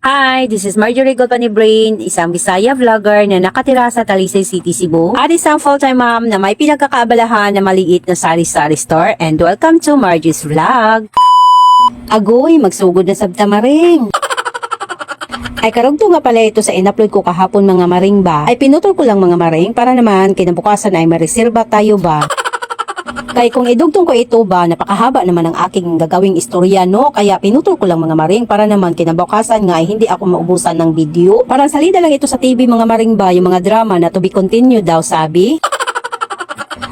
Hi, this is Marjorie Gopani Brain, isang Bisaya vlogger na nakatira sa Talisay City, Cebu. At isang full-time mom na may pinagkakaabalahan na maliit na sari-sari store. And welcome to Margie's Vlog. Agoy, magsugod na sab tamaring. Ay karugto nga pala ito sa in-upload ko kahapon mga maring ba. Ay pinutol ko lang mga maring para naman kinabukasan ay mareserba tayo ba. Kay kung idugtong ko ito ba, napakahaba naman ang aking gagawing istorya, no? Kaya pinutol ko lang mga maring para naman kinabukasan nga ay hindi ako maubusan ng video. Parang salida lang ito sa TV mga maring ba, yung mga drama na to be continued daw sabi.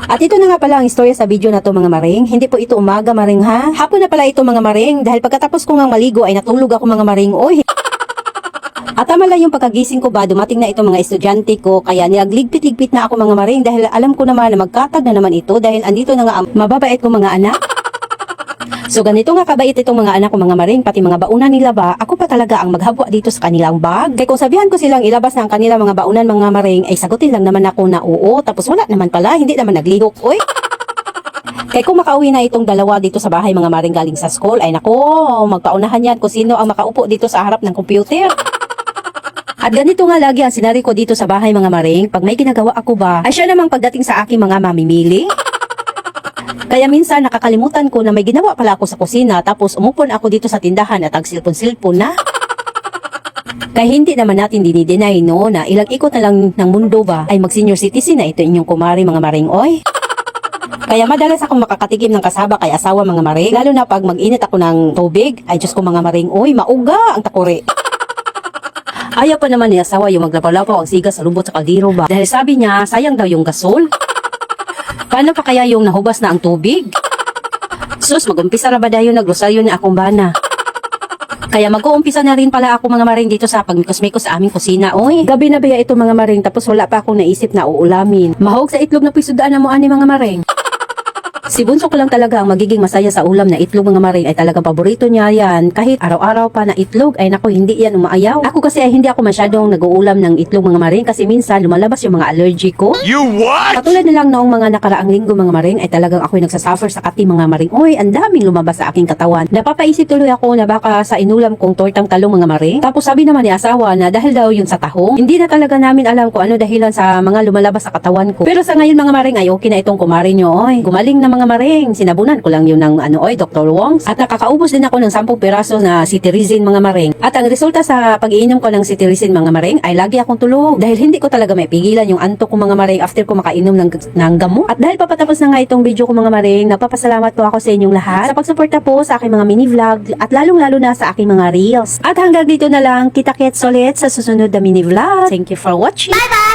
At ito na nga pala ang istorya sa video na to mga maring. Hindi po ito umaga maring ha. Hapon na pala ito mga maring dahil pagkatapos ko ngang maligo ay natulog ako mga maring. Oy, at tama lang yung pagkagising ko ba, dumating na itong mga estudyante ko, kaya nilagligpit-ligpit na ako mga maring dahil alam ko naman na magkatag na naman ito dahil andito na nga ang mababait ko mga anak. So ganito nga kabait itong mga anak ko mga maring, pati mga baunan nila ba, ako pa talaga ang maghabwa dito sa kanilang bag. Kaya kung sabihan ko silang ilabas na ang kanilang mga baunan mga maring, ay sagutin lang naman ako na oo, tapos wala naman pala, hindi naman naglihok, oy. Kaya kung makauwi na itong dalawa dito sa bahay mga maring galing sa school, ay nako, magpaunahan yan kung sino ang makaupo dito sa harap ng computer. At ganito nga lagi ang sinari ko dito sa bahay mga maring, pag may ginagawa ako ba, ay siya namang pagdating sa aking mga mamimili. Kaya minsan nakakalimutan ko na may ginawa pala ako sa kusina tapos umupon ako dito sa tindahan at agsilpon-silpon na. Kaya hindi naman natin dinideny no na ilang ikot na lang ng mundo ba ay mag senior citizen na ito inyong kumari mga maring oy. Kaya madalas akong makakatikim ng kasaba kay asawa mga maring lalo na pag mag-init ako ng tubig ay Diyos ko mga maring oy mauga ang takore. Ayaw pa naman ni asawa yung maglapaw-lapaw ang siga sa lubot sa kaldero ba? Dahil sabi niya, sayang daw yung gasol. Paano pa kaya yung nahubas na ang tubig? Sus, mag-umpisa na ba dayo nagrosaryo ni akong bana? Kaya mag-uumpisa na rin pala ako mga maring dito sa pagmikos-mikos sa aming kusina. Oy, gabi na baya ito mga maring tapos wala pa akong naisip na uulamin. Mahog sa itlog na pisudaan na mo ani mga maring. Si Bunso ko lang talaga ang magiging masaya sa ulam na itlog mga maring ay talagang paborito niya yan. Kahit araw-araw pa na itlog ay naku hindi yan umaayaw. Ako kasi ay hindi ako masyadong nag-uulam ng itlog mga maring kasi minsan lumalabas yung mga allergy ko. You what? Katulad na lang noong mga nakaraang linggo mga maring ay talagang ako'y nagsasuffer sa kati mga maring. Uy, ang daming lumabas sa aking katawan. Napapaisip tuloy ako na baka sa inulam kong tortang talong mga maring. Tapos sabi naman ni asawa na dahil daw yun sa tahong, hindi na talaga namin alam kung ano dahilan sa mga lumalabas sa katawan ko. Pero sa ngayon mga maring ay okay na itong kumari nyo. Oy, gumaling na mga maring. Sinabunan ko lang yun ng ano, oy, Dr. Wongs. At nakakaubos din ako ng 10 piraso na cetirizine mga maring. At ang resulta sa pag-iinom ko ng cetirizine mga maring ay lagi akong tulog. Dahil hindi ko talaga may pigilan yung antok ko mga maring after ko makainom ng, ng gamot. At dahil papatapos na nga itong video ko mga maring, napapasalamat po ako sa inyong lahat sa pagsuporta po sa aking mga mini vlog at lalong-lalo na sa aking mga reels. At hanggang dito na lang, kita-kits ulit sa susunod na mini vlog. Thank you for watching. Bye-bye!